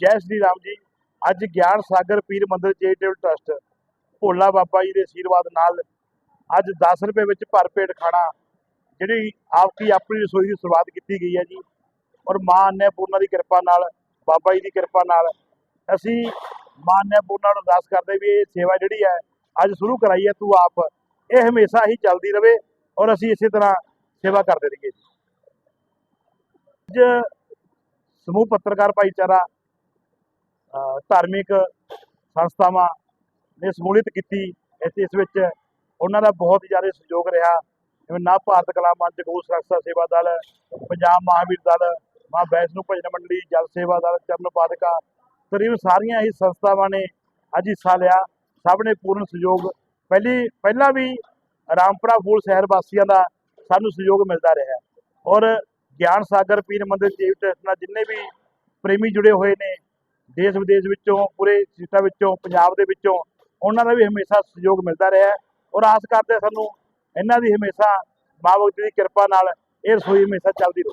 ਜੈ ਸ਼੍ਰੀ ਰਾਮ ਜੀ, ਅੱਜ ਗਿਆਨ ਸਾਗਰ ਪੀਰ ਮੰਦਿਰ ਚੈਰੀਟੇਬਲ ਟਰਸਟ, ਭੋਲਾ ਬਾਬਾ ਜੀ ਦੇ ਆਸ਼ੀਰਵਾਦ ਨਾਲ ਅੱਜ 10 ਰੁਪਏ ਵਿੱਚ ਭਰ ਪੇਟ ਖਾਣਾ, ਜਿਹੜੀ ਆਪਕੀ ਆਪਣੀ ਰਸੋਈ ਦੀ ਸ਼ੁਰੂਆਤ ਕੀਤੀ ਗਈ ਹੈ ਜੀ। ਔਰ ਮਾਂ ਅੰਨਪੂਰਨਾ ਦੀ ਕਿਰਪਾ ਨਾਲ, ਬਾਬਾ ਜੀ ਦੀ ਕਿਰਪਾ ਨਾਲ, ਅਸੀਂ ਮਾਂ ਅੰਨਪੂਰਨਾ ਨੂੰ ਅਰਦਾਸ ਕਰਦੇ ਵੀ ਇਹ ਸੇਵਾ ਜਿਹੜੀ ਹੈ, ਅੱਜ ਸ਼ੁਰੂ ਕਰਾਈ ਹੈ, ਤੂੰ ਆਪ, ਇਹ ਹਮੇਸ਼ਾ ਹੀ ਚੱਲਦੀ ਰਵੇ ਔਰ ਅਸੀਂ ਇਸੇ ਤਰ੍ਹਾਂ ਸੇਵਾ ਕਰਦੇ ਰਹੀਏ ਅੱਜ ਸਮੂਹ ਪੱਤਰਕਾਰ ਭਾਈਚਾਰਾ ਧਾਰਮਿਕ ਸੰਸਥਾਵਾਂ ਨੇ ਸਮੂਲਿਤ ਕੀਤੀ। ਇਸ ਇਸ ਵਿੱਚ ਉਹਨਾਂ ਦਾ ਬਹੁਤ ਜ਼ਿਆਦਾ ਸਹਿਯੋਗ ਰਿਹਾ। ਜਿਵੇਂ ਨਾ ਭਾਰਤ ਕਲਾ ਮੰਚ, ਗਊ ਸੁਰੱਖਿਆ ਸੇਵਾ ਦਲ, ਪੰਜਾਬ ਮਹਾਵੀਰ ਦਲ ਮਾਂ ਵੈਸ਼ਨੂ ਭਜਨ ਮੰਡਲੀ, ਜਲ ਸੇਵਾ ਦਲ, ਚਰਨ ਪਾਦਕਾ, ਤਕਰੀਬਨ ਸਾਰੀਆਂ ਹੀ ਸੰਸਥਾਵਾਂ ਨੇ ਅੱਜ ਹਿੱਸਾ ਲਿਆ। ਸਭ ਨੇ ਪੂਰਨ ਸਹਿਯੋਗ। ਪਹਿਲੀ, ਪਹਿਲਾਂ ਵੀ ਰਾਮਪੁਰਾ ਫੂਲ ਸ਼ਹਿਰ ਵਾਸੀਆਂ ਦਾ ਸਾਨੂੰ ਸਹਿਯੋਗ ਮਿਲਦਾ ਰਿਹਾ। ਔਰ ਗਿਆਨ ਸਾਗਰ, ਪੀਰ ਮੰਦਿਰ ਜੀਵ ਟਰਸਟ ਨਾਲ ਜਿੰਨੇ ਵੀ ਪ੍ਰੇਮੀ ਜੁੜੇ ਹੋਏ ਨੇ ਦੇਸ਼ ਵਿਦੇਸ਼ ਵਿੱਚੋਂ, ਪੂਰੇ ਸਟੇਟਾਂ ਵਿੱਚੋਂ, ਪੰਜਾਬ ਦੇ ਵਿੱਚੋਂ ਉਹਨਾਂ ਦਾ ਵੀ ਹਮੇਸ਼ਾ ਸਹਿਯੋਗ ਮਿਲਦਾ ਰਿਹਾ ਔਰ ਆਸ ਕਰਦੇ ਸਾਨੂੰ ਇਹਨਾਂ ਦੀ ਹਮੇਸ਼ਾ ਮਾਂ ਭਗਤੀ ਦੀ ਕਿਰਪਾ ਨਾਲ ਇਹ ਰਸੋਈ ਹਮੇਸ਼ਾ ਚੱਲਦੀ ਰਹੂ।